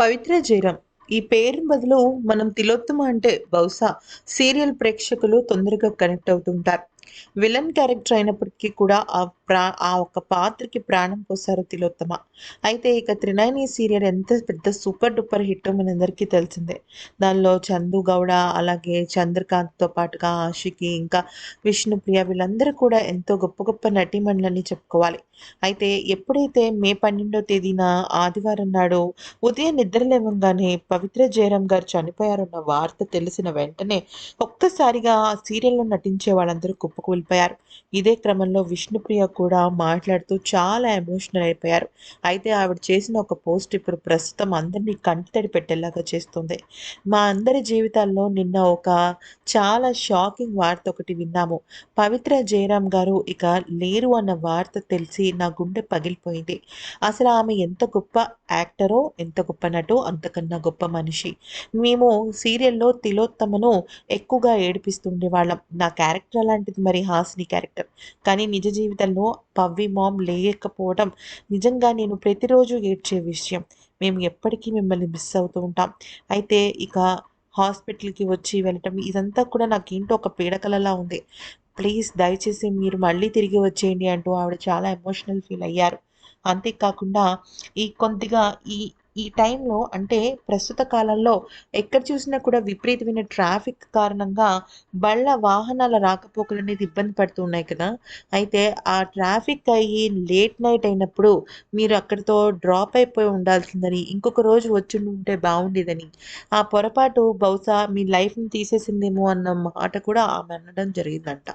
పవిత్ర జయరాం ఈ పేరు బదులు మనం తిలోత్తమ అంటే బహుశా సీరియల్ ప్రేక్షకులు తొందరగా కనెక్ట్ అవుతుంటారు. విలన్ క్యారెక్టర్ అయినప్పటికీ కూడా ఆ ప్రా ఆ ఒక్క పాత్రకి ప్రాణం పోసారు తిలోత్తమ. అయితే ఇక త్రినయని సీరియల్ ఎంత పెద్ద సూపర్ డూపర్ హిట్ మనందరికీ తెలిసిందే. దానిలో చందు గౌడ అలాగే చంద్రకాంత్తో పాటుగా ఆషికి ఇంకా విష్ణుప్రియ వీళ్ళందరూ కూడా ఎంతో గొప్ప గొప్ప నటీమణులని చెప్పుకోవాలి. అయితే ఎప్పుడైతే మే పన్నెండో తేదీన ఆదివారం నాడు ఉదయం నిద్ర లేవంగానే పవిత్ర జయరాం గారు చనిపోయారన్న వార్త తెలిసిన వెంటనే ఒక్కసారిగా ఆ సీరియల్లో నటించే వాళ్ళందరూ కుప్పకూలిపోయారు ఇదే క్రమంలో విష్ణుప్రియ కూడా మాట్లాడుతూ చాలా ఎమోషనల్ అయిపోయారు. అయితే ఆవిడ చేసిన ఒక పోస్ట్ ఇప్పుడు ప్రస్తుతం అందరినీ కంటితడి పెట్టేలాగా చేస్తుంది. మా అందరి జీవితాల్లో నిన్న ఒక చాలా షాకింగ్ వార్త ఒకటి విన్నాము. పవిత్ర జయరాం గారు ఇక లేరు అన్న వార్త తెలిసి నా గుండె పగిలిపోయింది. అసలు ఆమె ఎంత గొప్ప యాక్టరో ఎంత గొప్ప నటో అంతకన్నా గొప్ప మనిషి. మేము సీరియల్లో తిలోత్తమను ఎక్కువగా ఏడిపిస్తుండే వాళ్ళం నా క్యారెక్టర్ అలాంటిది మరి హాసిని క్యారెక్టర్. కానీ నిజ జీవితంలో పవ్వి మామ్ లేకపోవడం నిజంగా నేను ప్రతిరోజు ఏడ్చే విషయం. మేము ఎప్పటికీ మిమ్మల్ని మిస్ అవుతూ ఉంటాం. అయితే ఇక హాస్పిటల్కి వచ్చి వెళ్ళటం ఇదంతా కూడా నాకేంటో ఒక పీడకలలా ఉంది. ప్లీజ్ దయచేసి మీరు మళ్ళీ తిరిగి వచ్చేయండి అంటూ ఆవిడ చాలా ఎమోషనల్ ఫీల్ అయ్యారు. అంతేకాకుండా ఈ కొద్దిగా ఈ ఈ టైంలో అంటే ప్రస్తుత కాలంలో ఎక్కడ చూసినా కూడా విపరీతమైన ట్రాఫిక్ కారణంగా బళ్ళ వాహనాల రాకపోకలు అనేది ఇబ్బంది పడుతూ ఉన్నాయి కదా. అయితే ఆ ట్రాఫిక్ అయ్యి లేట్ నైట్ అయినప్పుడు మీరు అక్కడితో డ్రాప్ అయిపోయి ఉండాల్సిందని ఇంకొక రోజు వచ్చి ఉంటే బాగుండేదని ఆ పొరపాటు బహుశా మీ లైఫ్ని తీసేసిందేమో అన్న మాట కూడా ఆమె అనడం జరిగిందంట.